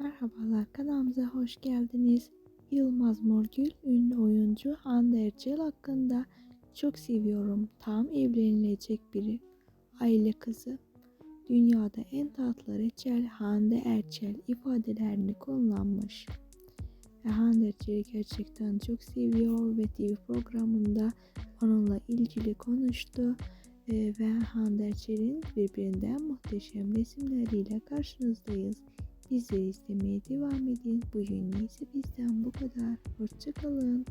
Merhabalar kanalımıza hoş geldiniz. Yılmaz Morgül ünlü oyuncu Hande Erçel hakkında çok seviyorum. Tam evlenilecek biri. Aile kızı. Dünyada en tatlı reçel Hande Erçel ifadelerini kullanmış. Ve Hande Erçel'i gerçekten çok seviyor ve TV programında onunla ilgili konuştu. Ee, ve Hande Erçel'in birbirinden muhteşem resimleriyle karşınızdayız. Bizleri izlemeye devam edin. Bugün ise bizden bu kadar. Hoşçakalın.